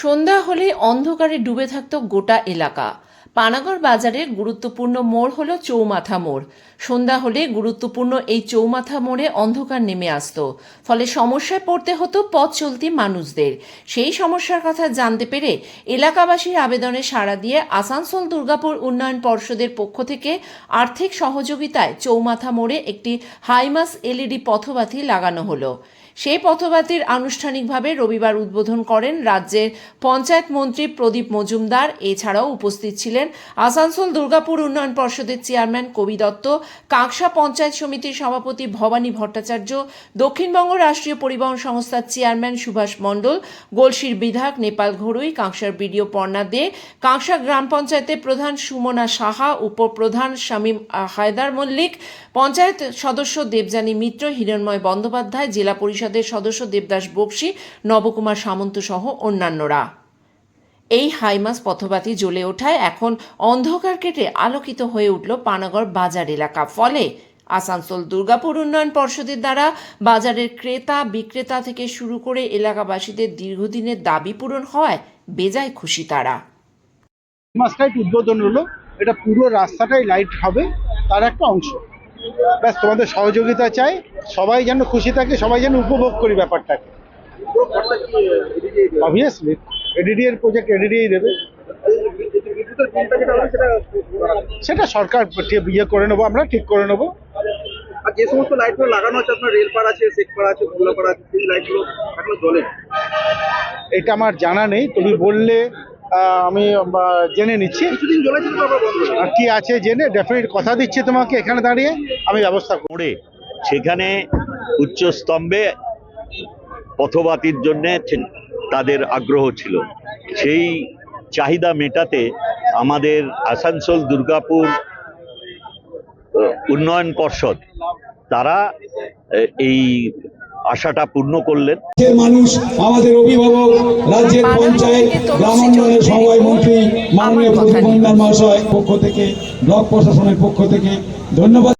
সন্ধ্যা হলে অন্ধকারে ডুবে থাকত গোটা এলাকা। পানাগড় বাজারের গুরুত্বপূর্ণ মোড় হলো চৌমাথা মোড়। সন্ধ্যা হলে গুরুত্বপূর্ণ এই চৌমাথা মোড়ে অন্ধকার নেমে আসতো। ফলে সমস্যায় পড়তে হতো পথ চলতি মানুষদের। সেই সমস্যার কথা জানতে পেরে এলাকাবাসীর আবেদনে সাড়া দিয়ে আসানসোল দুর্গাপুর উন্নয়ন পর্ষদের পক্ষ থেকে আর্থিক সহযোগিতায় চৌমাথা মোড়ে একটি হাইমাস এলইডি পথবাতি লাগানো হলো। সেই পথবাতির আনুষ্ঠানিকভাবে রবিবার উদ্বোধন করেন রাজ্যের পঞ্চায়েত মন্ত্রী প্রদীপ মজুমদার। এছাড়াও উপস্থিত ছিলেন আসানসোল দুর্গাপুর উন্নয়ন পর্ষদের চেয়ারম্যান কবি দত্ত, কাঁকসা পঞ্চায়েত সমিতির সভাপতি ভবানী ভট্টাচার্য, দক্ষিণবঙ্গ রাষ্ট্রীয় পরিবহন সংস্থার চেয়ারম্যান সুভাষ মণ্ডল গোলসির বিধায়ক নেপাল ঘড়ুই কাঁকসার বিডিও পর্ণা দে, কাঁকসা গ্রাম পঞ্চায়েতের প্রধান সুমনা সাহা, উপপ্রধান শামীম হায়দার মল্লিক, পঞ্চায়েত সদস্য দেবযানী মিত্র, হিরণময় বন্দ্যোপাধ্যায়, জেলা পরিষদের সদস্য দেবদাস বক্সি, নবকুমার সামন্ত সহ অন্যান্যরা। এই হাইমাস পথবাতি জ্বলে ওঠায় এখন অন্ধকার কেটে আলোকিত হয়ে উঠল পানাগড় বাজার এলাকা। ফলে আসানসোল দুর্গাপুর উন্নয়ন পর্ষদের দ্বারা বাজারের ক্রেতা, বিক্রেতা থেকে শুরু করে এলাকাবাসীদের দীর্ঘদিনের দাবি পূরণ হওয়ায় বেজায় খুশি তারা। মাস্টাইট উদ্বোধন হলো। এটা পুরো রাস্তাটাই লাইট হবে, তার একটা অংশ। ব্যাস তোমাদের সহযোগিতা চাই। সবাই যেন খুশি থাকে সবাই যেন উপভোগ করি ব্যাপারটাকে। অবভিয়াসলি এডিডি এর প্রজেক্ট এডিডিই দেবে। সেটা সরকার ইয়ে করে নেব আমরা ঠিক করে নেব। আর যে সমস্ত লাইটগুলো লাগানো আছে আপনার রেলপাড় আছে শেখপাড়া আছে আছে সেই লাইটগুলো এখনও জ্বলে এটা আমার জানা নেই। তুমি বললে আমি জেনে নিচ্ছি। কি আছে জেনে ডেফিনেট কথা দিচ্ছি তোমাকে এখানে দাঁড়িয়ে আমি ব্যবস্থা করে সেখানে উচ্চ স্তম্ভে পথবাতির জন্য তাদের আগ্রহ ছিল। সেই চাহিদা মেটাতে আমাদের আসানসোল দুর্গাপুর উন্নয়ন পর্ষদ তারা এই আশাটা পূর্ণ করলেন। রাজ্যের মানুষ আমাদের অভিভাবক রাজ্যের পঞ্চায়েত গ্রামোন্নয়নের সমবায় মন্ত্রী মাননীয় প্রদীপ মহাশয় পক্ষ থেকে ব্লক প্রশাসনের পক্ষ থেকে ধন্যবাদ।